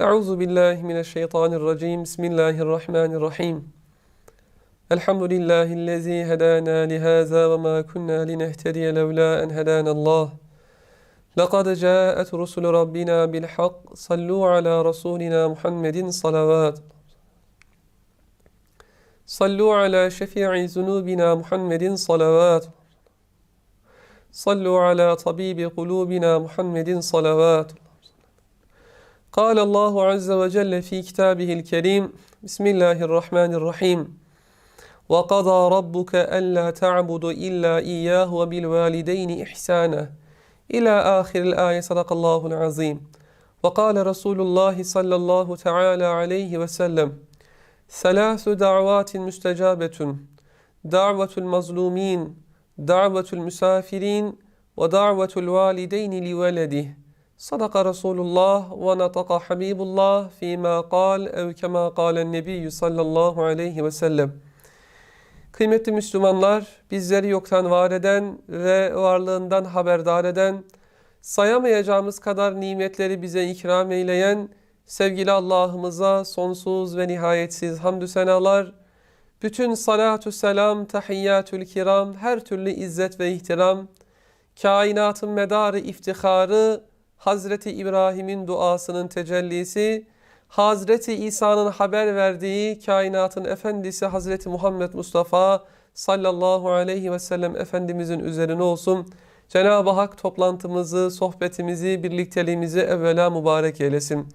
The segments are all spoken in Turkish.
أعوذ بالله من الشيطان الرجيم. بسم الله الرحمن الرحيم. الحمد لله الذي هدانا لهذا وما كنا لنهتدي لولا أن هدانا الله. لقد جاءت رسل ربنا بالحق. صلوا على رسولنا محمد صلوات. صلوا على شفيع ذنوبنا محمد صلوات. صلوا على طبيب قلوبنا محمد صلوات. قال الله عز وجل في كتابه الكريم بسم الله الرحمن الرحيم. وقضى ربك ألا تعبدوا إلا إياه وبالوالدين إحسانا. إلى آخر الآية صدق الله العظيم. وقال رسول الله صلى الله تعالى عليه وسلم ثلاث دعوات مستجابة دعوة المظلومين دعوة المسافرين ودعوة الوالدين لولده. Sadaka Resulullah ve nataka Habibullah fîmâ kal ev kemâ kâlen nebiyyü sallallahu aleyhi ve sellem. Kıymetli Müslümanlar, bizleri yoktan var eden ve varlığından haberdar eden, sayamayacağımız kadar nimetleri bize ikram eyleyen, sevgili Allah'ımıza sonsuz ve nihayetsiz hamdü senalar, bütün salatü selam, tahiyyatül kiram, her türlü izzet ve ihtiram, kainatın medarı iftiharı, Hazreti İbrahim'in duasının tecellisi, Hazreti İsa'nın haber verdiği kainatın efendisi Hazreti Muhammed Mustafa sallallahu aleyhi ve sellem Efendimizin üzerine olsun. Cenab-ı Hak toplantımızı, sohbetimizi, birlikteliğimizi evvela mübarek eylesin.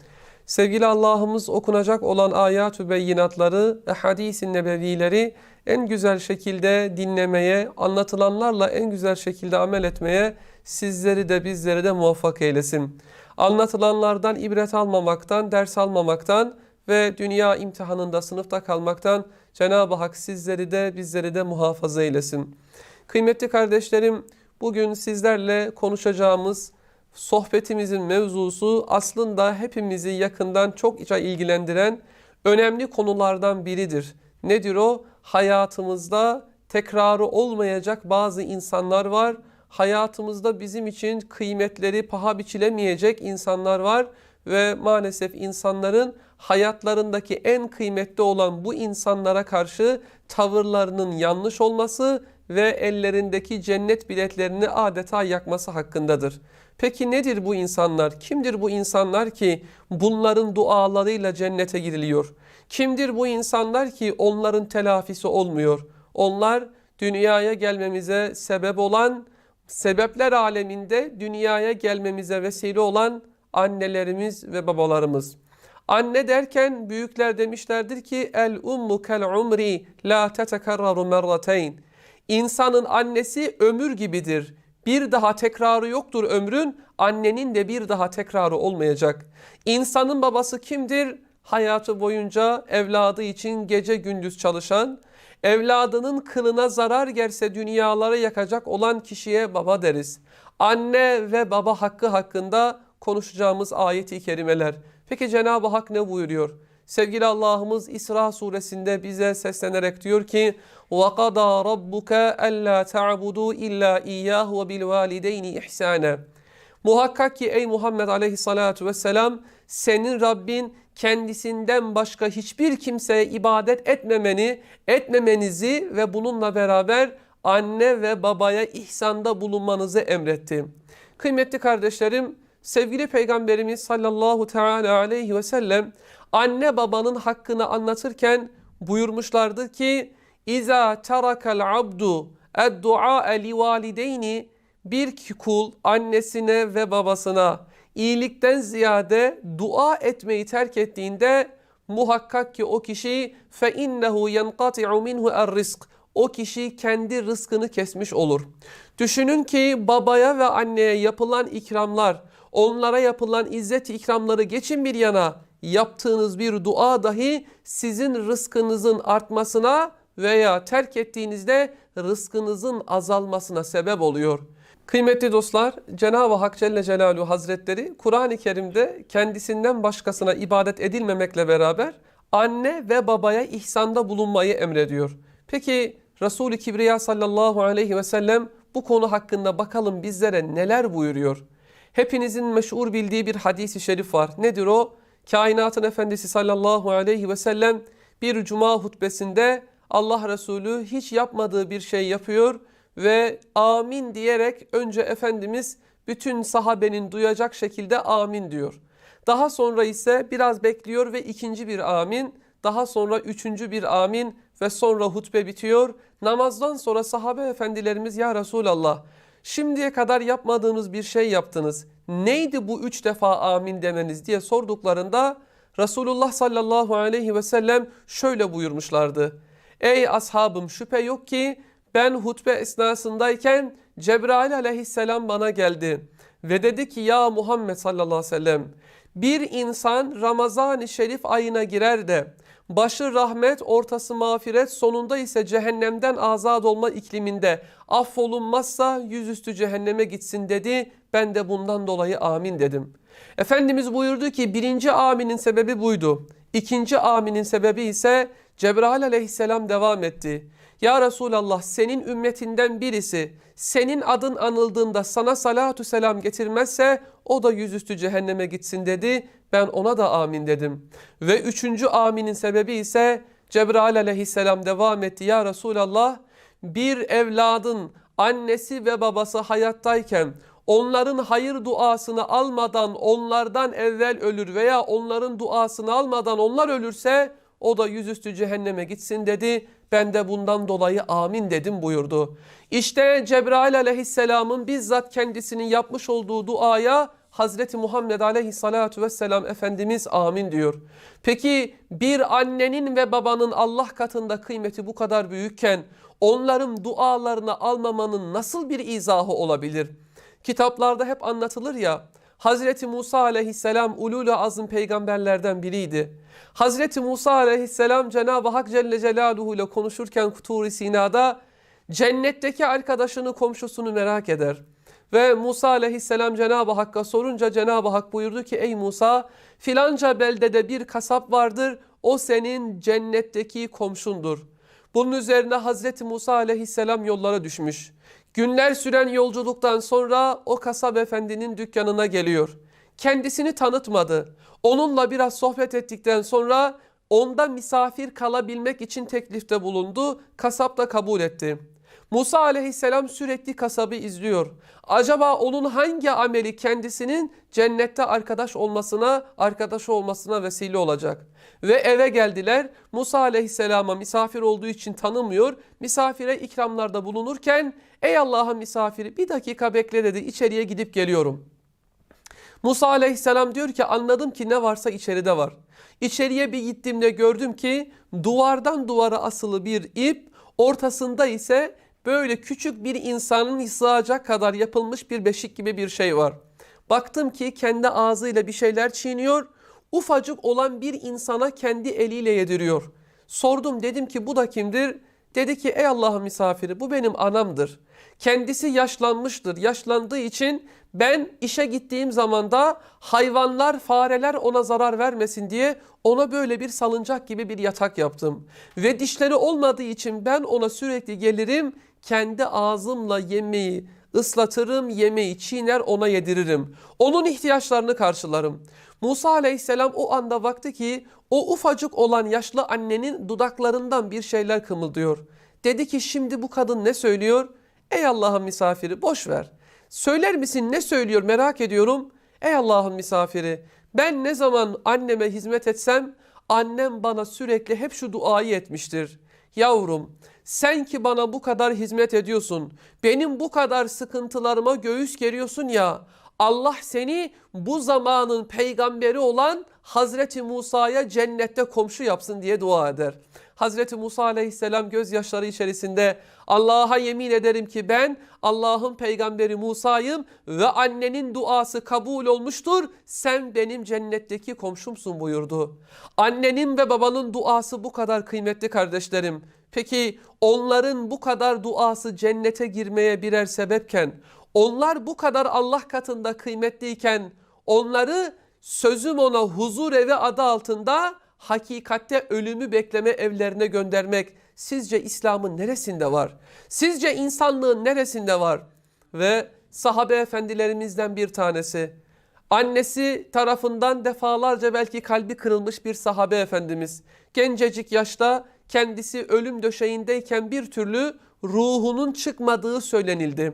Sevgili Allah'ımız okunacak olan ayat-ı beyinatları hadis-i nebevileri en güzel şekilde dinlemeye, anlatılanlarla en güzel şekilde amel etmeye sizleri de bizleri de muvaffak eylesin. Anlatılanlardan ibret almamaktan, ders almamaktan ve dünya imtihanında sınıfta kalmaktan Cenab-ı Hak sizleri de bizleri de muhafaza eylesin. Kıymetli kardeşlerim, bugün sizlerle konuşacağımız sohbetimizin mevzusu aslında hepimizi yakından çokça ilgilendiren önemli konulardan biridir. Nedir o? Hayatımızda tekrarı olmayacak bazı insanlar var. Hayatımızda bizim için kıymetleri paha biçilemeyecek insanlar var ve maalesef insanların hayatlarındaki en kıymetli olan bu insanlara karşı tavırlarının yanlış olması ve ellerindeki cennet biletlerini adeta yakması hakkındadır. Peki nedir bu insanlar? Kimdir bu insanlar ki bunların dualarıyla cennete giriliyor? Kimdir bu insanlar ki onların telafisi olmuyor? Onlar dünyaya gelmemize sebep olan, sebepler aleminde dünyaya gelmemize vesile olan annelerimiz ve babalarımız. Anne derken büyükler demişlerdir ki el ummu kel umri la tetekarraru merrateyn. İnsanın annesi ömür gibidir. Bir daha tekrarı yoktur ömrün, annenin de bir daha tekrarı olmayacak. İnsanın babası kimdir? Hayatı boyunca evladı için gece gündüz çalışan, evladının kılına zarar gelse dünyaları yakacak olan kişiye baba deriz. Anne ve baba hakkı hakkında konuşacağımız ayeti kerimeler. Peki Cenab-ı Hak ne buyuruyor? Sevgili Allah'ımız İsra suresinde bize seslenerek diyor ki وَقَضَى رَبُّكَ أَلَّا تَعْبُدُوا إِلَّا إِيَّهُ وَبِالْوَالِدَيْنِ إِحْسَانًا Muhakkak ki ey Muhammed aleyhissalatu vesselam senin Rabbin kendisinden başka hiçbir kimseye ibadet etmemeni, etmemenizi ve bununla beraber anne ve babaya ihsanda bulunmanızı emretti. Kıymetli kardeşlerim, sevgili Peygamberimiz sallallahu teala aleyhi ve sellem anne babanın hakkını anlatırken buyurmuşlardı ki İza terakal abdu ed-du'a li bir kul annesine ve babasına iyilikten ziyade dua etmeyi terk ettiğinde muhakkak ki o kişi fe innehu yenqati'u minhu er-rizq o kişi kendi rızkını kesmiş olur. Düşünün ki babaya ve anneye yapılan ikramlar, onlara yapılan izzet ikramları geçin bir yana yaptığınız bir dua dahi sizin rızkınızın artmasına veya terk ettiğinizde rızkınızın azalmasına sebep oluyor. Kıymetli dostlar, Cenab-ı Hak Celle Celaluhu Hazretleri Kur'an-ı Kerim'de kendisinden başkasına ibadet edilmemekle beraber anne ve babaya ihsanda bulunmayı emrediyor. Peki Resul-i Kibriya sallallahu aleyhi ve sellem bu konu hakkında bakalım bizlere neler buyuruyor? Hepinizin meşhur bildiği bir hadisi şerif var. Nedir o? Kainatın Efendisi sallallahu aleyhi ve sellem bir cuma hutbesinde Allah Resulü hiç yapmadığı bir şey yapıyor ve amin diyerek önce Efendimiz bütün sahabenin duyacak şekilde amin diyor. Daha sonra ise biraz bekliyor ve ikinci bir amin, daha sonra üçüncü bir amin ve sonra hutbe bitiyor. Namazdan sonra sahabe efendilerimiz ya Resulallah şimdiye kadar yapmadığınız bir şey yaptınız. Neydi bu üç defa amin demeniz diye sorduklarında Resulullah sallallahu aleyhi ve sellem şöyle buyurmuşlardı. Ey ashabım şüphe yok ki ben hutbe esnasındayken Cebrail aleyhisselam bana geldi ve dedi ki ya Muhammed sallallahu aleyhi ve sellem bir insan Ramazan-ı Şerif ayına girer de başı rahmet, ortası mağfiret, sonunda ise cehennemden azat olma ikliminde affolunmazsa yüzüstü cehenneme gitsin dedi. Ben de bundan dolayı amin dedim. Efendimiz buyurdu ki birinci aminin sebebi buydu. İkinci aminin sebebi ise Cebrail aleyhisselam devam etti. Ya Resulallah senin ümmetinden birisi senin adın anıldığında sana salatu selam getirmezse o da yüzüstü cehenneme gitsin dedi. Ben ona da amin dedim. Ve üçüncü aminin sebebi ise Cebrail aleyhisselam devam etti. Ya Resulallah bir evladın annesi ve babası hayattayken onların hayır duasını almadan onlardan evvel ölür veya onların duasını almadan onlar ölürse o da yüzüstü cehenneme gitsin dedi. Ben de bundan dolayı amin dedim buyurdu. İşte Cebrail aleyhisselamın bizzat kendisinin yapmış olduğu duaya Hazreti Muhammed aleyhissalatu vesselam Efendimiz amin diyor. Peki bir annenin ve babanın Allah katında kıymeti bu kadar büyükken onların dualarını almamanın nasıl bir izahı olabilir? Kitaplarda hep anlatılır ya Hazreti Musa aleyhisselam ulul azım peygamberlerden biriydi. Hazreti Musa aleyhisselam Cenab-ı Hak Celle Celaluhu ile konuşurken Tur-i Sina'da cennetteki arkadaşını komşusunu merak eder. Ve Musa aleyhisselam Cenab-ı Hakk'a sorunca Cenab-ı Hak buyurdu ki ey Musa filanca beldede bir kasap vardır o senin cennetteki komşundur. Bunun üzerine Hazreti Musa aleyhisselam yollara düşmüş. Günler süren yolculuktan sonra o kasap efendinin dükkanına geliyor. Kendisini tanıtmadı. Onunla biraz sohbet ettikten sonra onda misafir kalabilmek için teklifte bulundu. Kasap da kabul etti. Musa aleyhisselam sürekli kasabı izliyor. Acaba onun hangi ameli kendisinin cennette arkadaş olmasına, arkadaş olmasına vesile olacak? Ve eve geldiler. Musa aleyhisselama misafir olduğu için tanımıyor. Misafire ikramlarda bulunurken ey Allah'ın misafiri bir dakika bekle dedi içeriye gidip geliyorum. Musa aleyhisselam diyor ki anladım ki ne varsa içeride var. İçeriye bir gittiğimde gördüm ki duvardan duvara asılı bir ip ortasında ise böyle küçük bir insanın sığacak kadar yapılmış bir beşik gibi bir şey var. Baktım ki kendi ağzıyla bir şeyler çiğniyor. Ufacık olan bir insana kendi eliyle yediriyor. Sordum dedim ki bu da kimdir? Dedi ki ey Allah'ın misafiri bu benim anamdır. Kendisi yaşlanmıştır. Yaşlandığı için ben işe gittiğim zaman da hayvanlar, fareler ona zarar vermesin diye ona böyle bir salıncak gibi bir yatak yaptım. Ve dişleri olmadığı için ben ona sürekli gelirim, kendi ağzımla yemeği ıslatırım, yemeği çiğner ona yediririm. Onun ihtiyaçlarını karşılarım. Musa aleyhisselam o anda baktı ki o ufacık olan yaşlı annenin dudaklarından bir şeyler kımıldıyor. Dedi ki şimdi bu kadın ne söylüyor? Ey Allah'ın misafiri boş ver. Söyler misin ne söylüyor merak ediyorum. Ey Allah'ın misafiri ben ne zaman anneme hizmet etsem annem bana sürekli hep şu duayı etmiştir. Yavrum sen ki bana bu kadar hizmet ediyorsun, benim bu kadar sıkıntılarıma göğüs geriyorsun ya, Allah seni bu zamanın peygamberi olan Hazreti Musa'ya cennette komşu yapsın diye dua eder. Hazreti Musa aleyhisselam gözyaşları içerisinde Allah'a yemin ederim ki ben Allah'ın peygamberi Musa'yım ve annenin duası kabul olmuştur. Sen benim cennetteki komşumsun buyurdu. Annenin ve babanın duası bu kadar kıymetli kardeşlerim. Peki onların bu kadar duası cennete girmeye birer sebepken onlar bu kadar Allah katında kıymetliyken onları sözüm ona huzur evi adı altında hakikatte ölümü bekleme evlerine göndermek sizce İslam'ın neresinde var? Sizce insanlığın neresinde var? Ve sahabe efendilerimizden bir tanesi Annesi tarafından defalarca belki kalbi kırılmış bir sahabe efendimiz. Gencecik yaşta kendisi ölüm döşeğindeyken bir türlü ruhunun çıkmadığı söylenildi.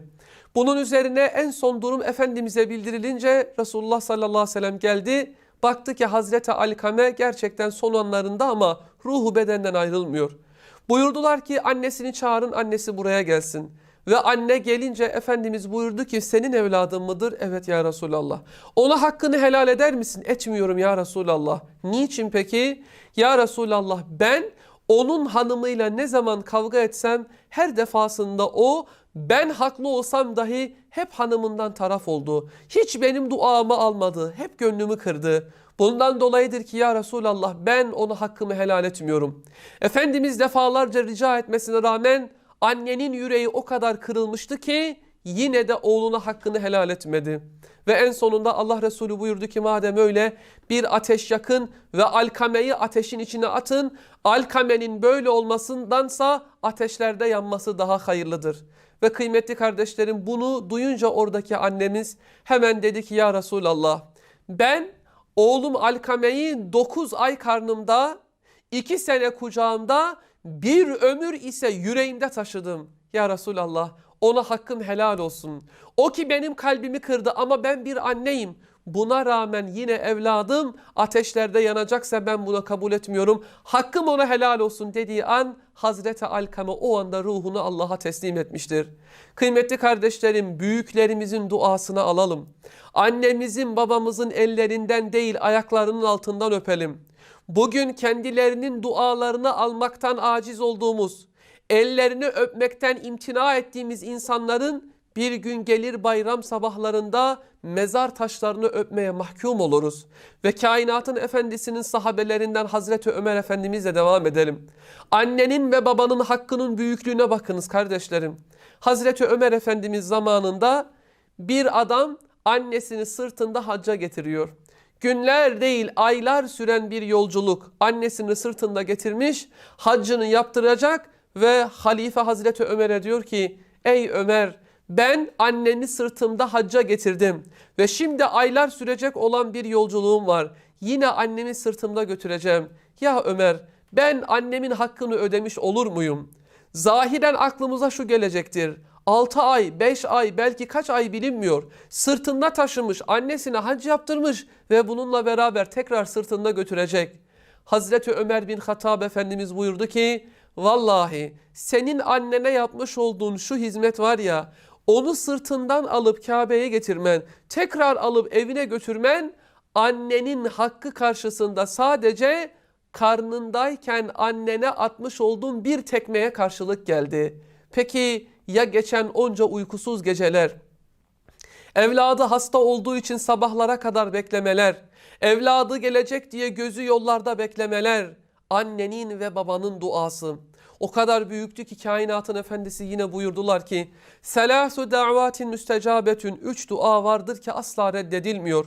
Bunun üzerine en son durum Efendimiz'e bildirilince Resulullah sallallahu aleyhi ve sellem geldi. Baktı ki Hazreti Alkame gerçekten son anlarında ama ruhu bedenden ayrılmıyor. Buyurdular ki annesini çağırın annesi buraya gelsin. Ve anne gelince Efendimiz buyurdu ki senin evladın mıdır? Evet ya Resulallah. Ona hakkını helal eder misin? Etmiyorum ya Resulallah. Niçin peki? Ya Resulallah ben onun hanımıyla ne zaman kavga etsem her defasında o ben haklı olsam dahi hep hanımından taraf oldu. Hiç benim duamı almadı. Hep gönlümü kırdı. Bundan dolayıdır ki ya Resulallah ben ona hakkımı helal etmiyorum. Efendimiz defalarca rica etmesine rağmen annenin yüreği o kadar kırılmıştı ki yine de oğluna hakkını helal etmedi. Ve en sonunda Allah Resulü buyurdu ki madem öyle bir ateş yakın ve alkameyi ateşin içine atın. Alkamenin böyle olmasındansa ateşlerde yanması daha hayırlıdır. Ve kıymetli kardeşlerim bunu duyunca oradaki annemiz hemen dedi ki ya Resulallah ben oğlum Alkame'yi 9 ay karnımda 2 sene kucağımda bir ömür ise yüreğimde taşıdım. Ya Resulallah ona hakkım helal olsun. O ki benim kalbimi kırdı ama ben bir anneyim. Buna rağmen yine evladım ateşlerde yanacaksa ben bunu kabul etmiyorum. Hakkım ona helal olsun dediği an Hazreti Alkame o anda ruhunu Allah'a teslim etmiştir. Kıymetli kardeşlerim büyüklerimizin duasını alalım. Annemizin babamızın ellerinden değil ayaklarının altından öpelim. Bugün kendilerinin dualarını almaktan aciz olduğumuz, ellerini öpmekten imtina ettiğimiz insanların bir gün gelir bayram sabahlarında mezar taşlarını öpmeye mahkum oluruz. Ve kainatın efendisinin sahabelerinden Hazreti Ömer Efendimizle devam edelim. Annenin ve babanın hakkının büyüklüğüne bakınız kardeşlerim. Hazreti Ömer Efendimiz zamanında bir adam annesini sırtında hacca getiriyor. Günler değil aylar süren bir yolculuk annesini sırtında getirmiş haccını yaptıracak ve halife Hazreti Ömer'e diyor ki ey Ömer ben anneni sırtımda hacca getirdim ve şimdi aylar sürecek olan bir yolculuğum var. Yine annemi sırtımda götüreceğim. Ya Ömer ben annemin hakkını ödemiş olur muyum? Zahiren aklımıza şu gelecektir. 6 ay, 5 ay, belki kaç ay bilinmiyor. Sırtında taşımış, annesine hac yaptırmış ve bununla beraber tekrar sırtında götürecek. Hazreti Ömer bin Hattab Efendimiz buyurdu ki, Vallahi senin annene yapmış olduğun şu hizmet var ya, onu sırtından alıp Kabe'ye getirmen, tekrar alıp evine götürmen, annenin hakkı karşısında sadece karnındayken annene atmış olduğun bir tekmeye karşılık geldi. Peki ya geçen onca uykusuz geceler? Evladı hasta olduğu için sabahlara kadar beklemeler, evladı gelecek diye gözü yollarda beklemeler, annenin ve babanın duası. O kadar büyüktü ki kainatın efendisi yine buyurdular ki Selasu da'vatin müstecabetün Üç dua vardır ki asla reddedilmiyor.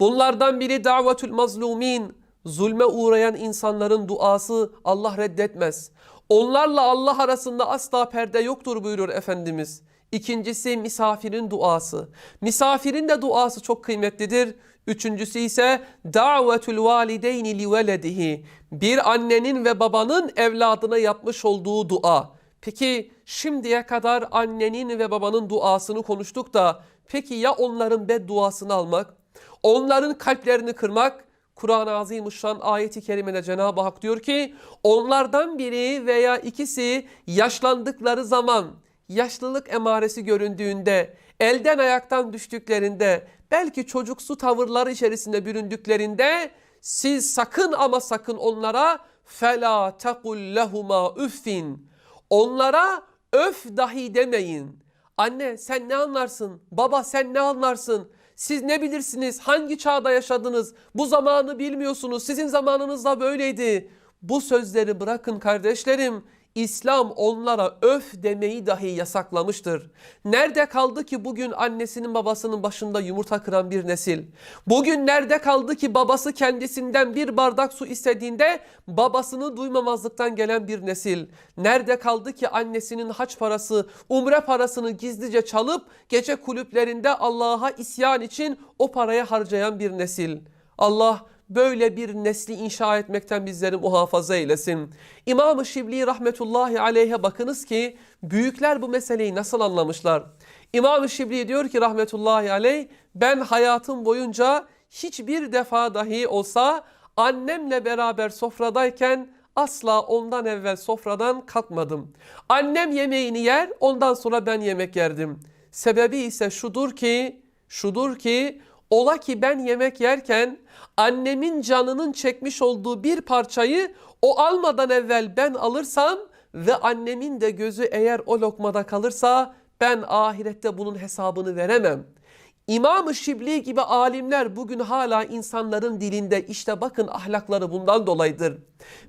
Bunlardan biri davetül mazlumin Zulme uğrayan insanların duası Allah reddetmez. Onlarla Allah arasında asla perde yoktur buyurur Efendimiz. İkincisi misafirin duası. Misafirin de duası çok kıymetlidir. Üçüncüsü ise davetul valideyni li veledihi. Bir annenin ve babanın evladına yapmış olduğu dua. Peki şimdiye kadar annenin ve babanın duasını konuştuk da peki ya onların bedduasını almak? Onların kalplerini kırmak? Kur'an-ı Azimuşşan ayeti kerimede Cenab-ı Hak diyor ki onlardan biri veya ikisi yaşlandıkları zaman yaşlılık emaresi göründüğünde elden ayaktan düştüklerinde belki çocuksu tavırları içerisinde büründüklerinde siz sakın ama sakın onlara fela tekul lehuma üffin onlara öf dahi demeyin. Anne sen ne anlarsın? Baba sen ne anlarsın? Siz ne bilirsiniz? Hangi çağda yaşadınız? Bu zamanı bilmiyorsunuz. Sizin zamanınızda böyleydi. Bu sözleri bırakın kardeşlerim. İslam onlara öf demeyi dahi yasaklamıştır. Nerede kaldı ki bugün annesinin babasının başında yumurta kıran bir nesil? Bugün nerede kaldı ki babası kendisinden bir bardak su istediğinde babasını duymamazlıktan gelen bir nesil? Nerede kaldı ki annesinin haç parası, umre parasını gizlice çalıp gece kulüplerinde Allah'a isyan için o paraya harcayan bir nesil? Allah böyle bir nesli inşa etmekten bizleri muhafaza eylesin. İmam-ı Şibli rahmetullahi aleyhe bakınız ki büyükler bu meseleyi nasıl anlamışlar? İmam-ı Şibli diyor ki rahmetullahi aleyh ben hayatım boyunca hiçbir defa dahi olsa annemle beraber sofradayken asla ondan evvel sofradan kalkmadım. Annem yemeğini yer ondan sonra ben yemek yerdim. Sebebi ise şudur ki şudur ki Ola ki ben yemek yerken annemin canının çekmiş olduğu bir parçayı o almadan evvel ben alırsam ve annemin de gözü eğer o lokmada kalırsa ben ahirette bunun hesabını veremem. İmam-ı Şibli gibi alimler bugün hala insanların dilinde işte bakın ahlakları bundan dolayıdır.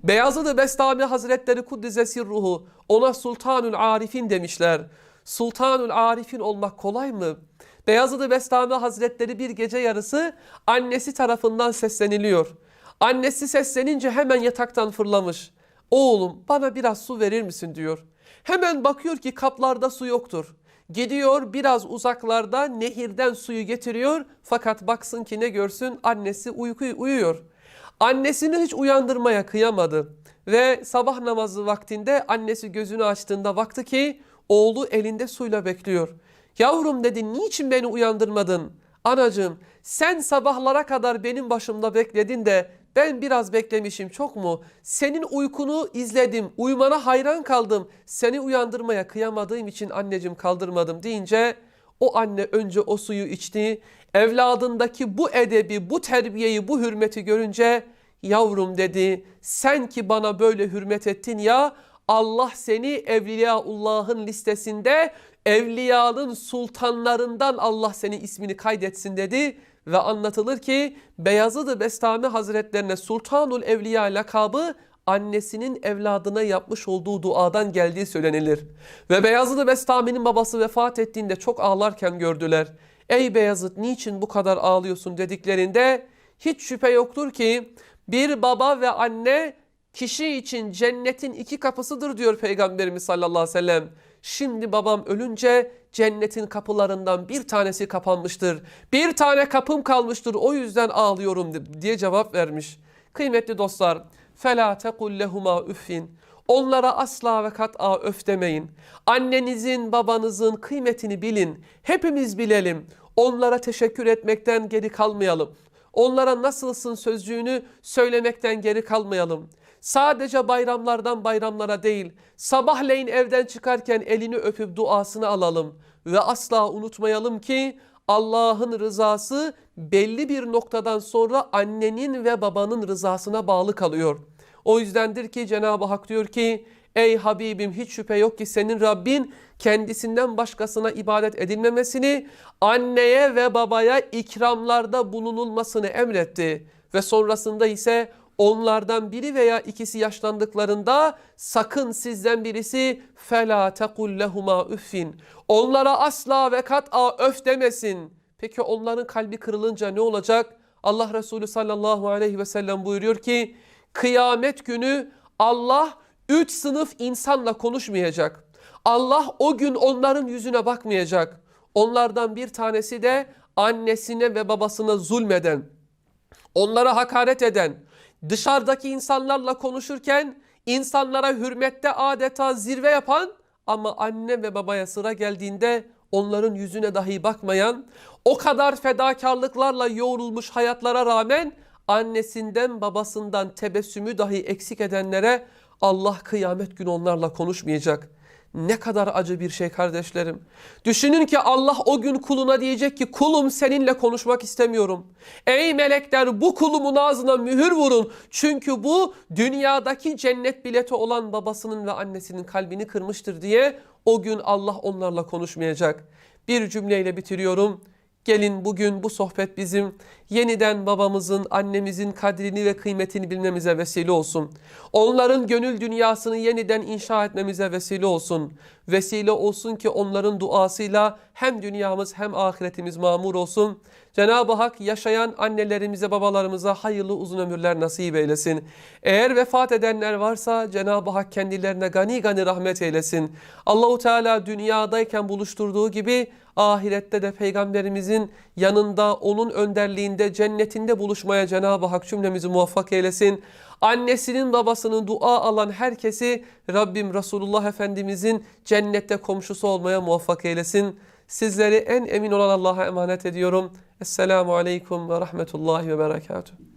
Beyazıt-ı Bestami Hazretleri Kuddise ruhu ona Sultanül Arifin demişler. Sultanül Arifin olmak kolay mı? Beyazıt-ı Bestami Hazretleri bir gece yarısı annesi tarafından sesleniliyor. Annesi seslenince hemen yataktan fırlamış. Oğlum bana biraz su verir misin diyor. Hemen bakıyor ki kaplarda su yoktur. Gidiyor biraz uzaklarda nehirden suyu getiriyor fakat baksın ki ne görsün annesi uyku uyuyor. Annesini hiç uyandırmaya kıyamadı ve sabah namazı vaktinde annesi gözünü açtığında baktı ki oğlu elinde suyla bekliyor. Yavrum dedi niçin beni uyandırmadın? Anacığım sen sabahlara kadar benim başımda bekledin de ben biraz beklemişim çok mu? Senin uykunu izledim, uyumana hayran kaldım. Seni uyandırmaya kıyamadığım için anneciğim kaldırmadım deyince o anne önce o suyu içti. Evladındaki bu edebi, bu terbiyeyi, bu hürmeti görünce yavrum dedi sen ki bana böyle hürmet ettin ya Allah seni Evliyaullah'ın listesinde evliyanın sultanlarından Allah seni ismini kaydetsin dedi ve anlatılır ki Beyazıt-ı Bestami Hazretlerine Sultanul Evliya lakabı annesinin evladına yapmış olduğu duadan geldiği söylenilir. Ve Beyazıt-ı Bestami'nin babası vefat ettiğinde çok ağlarken gördüler. Ey Beyazıt niçin bu kadar ağlıyorsun dediklerinde hiç şüphe yoktur ki bir baba ve anne kişi için cennetin iki kapısıdır diyor Peygamberimiz sallallahu aleyhi ve sellem. Şimdi babam ölünce cennetin kapılarından bir tanesi kapanmıştır. Bir tane kapım kalmıştır o yüzden ağlıyorum diye cevap vermiş. Kıymetli dostlar, fela tekul lehuma üffin. Onlara asla ve kat'a öf demeyin. Annenizin, babanızın kıymetini bilin. Hepimiz bilelim. Onlara teşekkür etmekten geri kalmayalım. Onlara nasılsın sözcüğünü söylemekten geri kalmayalım. Sadece bayramlardan bayramlara değil, sabahleyin evden çıkarken elini öpüp duasını alalım. Ve asla unutmayalım ki Allah'ın rızası belli bir noktadan sonra annenin ve babanın rızasına bağlı kalıyor. O yüzdendir ki Cenab-ı Hak diyor ki Ey Habibim hiç şüphe yok ki senin Rabbin kendisinden başkasına ibadet edilmemesini, anneye ve babaya ikramlarda bulunulmasını emretti. Ve sonrasında ise onlardan biri veya ikisi yaşlandıklarında sakın sizden birisi fela tekul lehuma üffin. Onlara asla ve kat'a öf demesin. Peki onların kalbi kırılınca ne olacak? Allah Resulü sallallahu aleyhi ve sellem buyuruyor ki kıyamet günü Allah üç sınıf insanla konuşmayacak. Allah o gün onların yüzüne bakmayacak. Onlardan bir tanesi de annesine ve babasına zulmeden, onlara hakaret eden, dışarıdaki insanlarla konuşurken insanlara hürmette adeta zirve yapan ama anne ve babaya sıra geldiğinde onların yüzüne dahi bakmayan, o kadar fedakarlıklarla yoğrulmuş hayatlara rağmen annesinden babasından tebessümü dahi eksik edenlere Allah kıyamet günü onlarla konuşmayacak. Ne kadar acı bir şey kardeşlerim. Düşünün ki Allah o gün kuluna diyecek ki kulum seninle konuşmak istemiyorum. Ey melekler bu kulumun ağzına mühür vurun. Çünkü bu dünyadaki cennet bileti olan babasının ve annesinin kalbini kırmıştır diye o gün Allah onlarla konuşmayacak. Bir cümleyle bitiriyorum. Gelin bugün bu sohbet bizim yeniden babamızın, annemizin kadrini ve kıymetini bilmemize vesile olsun. Onların gönül dünyasını yeniden inşa etmemize vesile olsun. Vesile olsun ki onların duasıyla hem dünyamız hem ahiretimiz mamur olsun. Cenab-ı Hak yaşayan annelerimize, babalarımıza hayırlı uzun ömürler nasip eylesin. Eğer vefat edenler varsa Cenab-ı Hak kendilerine gani gani rahmet eylesin. Allahu Teala dünyadayken buluşturduğu gibi ahirette de peygamberimizin yanında onun önderliğinde cennetinde buluşmaya Cenab-ı Hak cümlemizi muvaffak eylesin. Annesinin babasının dua alan herkesi Rabbim Resulullah Efendimizin cennette komşusu olmaya muvaffak eylesin. Sizleri en emin olan Allah'a emanet ediyorum. Esselamu Aleyküm ve Rahmetullahi ve Berekatuhu.